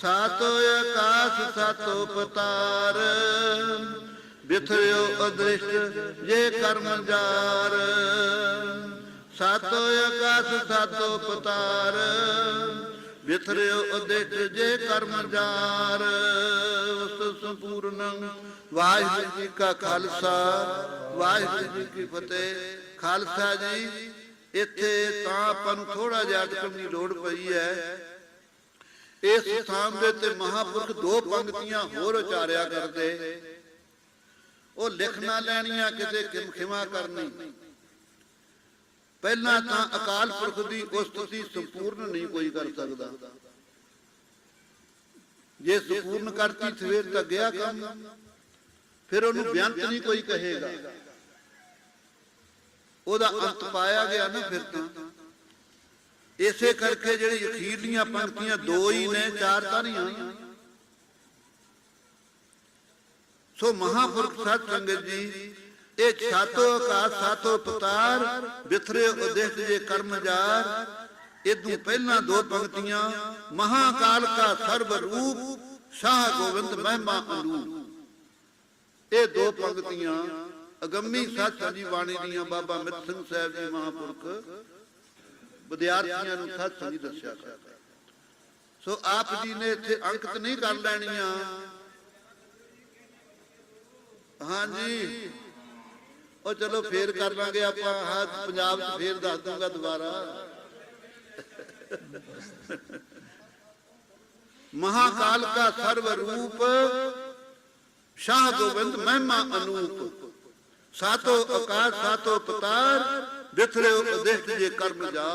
ਸਾਤੋ ਆਕਾਸ, ਸਤੋ ਪਤਾਰ ਬਿਥਰਿਓ ਅਦ੍ਰਿਸ਼ਟ, ਜੇ ਕਰਮ ਜਾਰ। ਸਾਤੋ ਆਕਾਸ, ਸਾਤੋ ਪਤਾਰ ਬਿਥਰਿਓ ਅਦ੍ਰਿਸ਼ਟ, ਜੇ ਕਰਮ ਜਾਰ। ਉਸ ਸੰਪੂਰਨ, ਵਾਹਿਗੁਰੂ ਜੀ ਕਾ ਖਾਲਸਾ। ਵਾਹਿਗੁਰੂ ਜੀ ਕੀ ਫਤਿਹ। ਖਾਲਸਾ ਜੀ, ਇੱਥੇ ਤਾਂ ਆਪਾਂ ਨੂੰ ਥੋੜਾ ਜਿਹਾ ਅਟਕਣ ਦੀ ਲੋੜ ਪਈ ਹੈ। ਇਸ ਸਥਾਨ ਦੇ ਤੇ ਮਹਾਪੁਰਖ ਦੋ ਪੰਕਤੀਆਂ ਹੋਰ ਉਚਾਰਿਆ ਕਰਦੇ। ਉਹ ਲਿਖਣਾ ਲੈਣੀਆਂ, ਕਿਤੇ ਕਿਮ ਕਰਨੀ। ਪਹਿਲਾਂ ਤਾਂ ਅਕਾਲ ਪੁਰਖ ਦੀ ਉਸਤਤੀ ਸੰਪੂਰਨ ਨਹੀਂ ਕੋਈ ਕਰ ਸਕਦਾ। ਜੇ ਸੰਪੂਰਨ ਕਰਤੀ, ਸਵੇਰ ਤੱਕ ਗਿਆ ਕੰਮ, ਫਿਰ ਉਹਨੂੰ ਬਿਆੰਤ ਨਹੀਂ ਕੋਈ ਕਹੇਗਾ। ਉਹਦਾ ਅੰਤ ਪਾਇਆ ਗਿਆ ਨਾ ਫਿਰ ਤਾਂ। ਇਸੇ ਕਰਕੇ ਜਿਹੜੀ ਅਖੀਰਲੀਆਂ ਪੰਕਤੀਆਂ ਦੋ ਹੀ ਨੇ, ਚਾਰ ਤਾਂ ਨਹੀਂ ਆਈਆਂ ਸੋ ਮਹਾਪੁਰਖ ਸਤ ਸੰਗਤ ਜੀ, ਇਹ ਛਾਤੋ ਆਕਾਸ਼, ਸਾਤੋ ਪਤਾਰ ਬਿਥਰੇ ਉਦੇਸ਼ ਜੇ ਕਰਮ ਇਦੋਂ ਪਹਿਲਾਂ ਦੋ ਪੰਕਤੀਆਂ, ਮਹਾਕਾਲ ਕਾ ਸਰਬ ਰੂਪ, ਸ਼ਾਹ ਗੋਬਿੰਦ ਮਹਿਮਾ ਅਨੂਪ। ਇਹ ਦੋ ਪੰਕਤੀਆਂ ਅਗੰਮੀ ਸੱਚ ਜੀ ਬਾਣੀ ਦੀਆਂ ਬਾਬਾ ਮਿੱਤ ਸਿੰਘ ਸਾਹਿਬ ਜੀ ਮਹਾਪੁਰਖ ਵਿਦਿਆਰਥੀਆਂ ਨੂੰ ਸੱਚ ਸੰਗੀ ਦੱਸਿਆ ਕਰਦਾ। ਸੋ ਆਪ ਜੀ ਨੇ ਇੱਥੇ ਅੰਕਿਤ ਨਹੀਂ ਕਰ ਲੈਣੀਆਂ। ਹਾਂਜੀ। ਉਹ ਚਲੋ ਫੇਰ ਕਰ ਲਾਂਗੇ ਆਪਾਂ ਹਾਂ ਪੰਜਾਬ 'ਚ ਫੇਰ ਦੱਸ ਦੂੰਗਾ ਦੁਬਾਰਾ। ਮਹਾਕਾਲ ਕਾ ਸਰਵ ਰੂਪ, ਸ਼ਾਹ ਗੋਬਿੰਦ ਮਹਿਮਾ ਅਨੂਪ। ਸਾਤੋ ਆਕਾਸ਼ ਸਾਤੋ ਪਤਾਰ ਬਿਥਰੇ ਜੇ ਕਰਮ ਜਾ।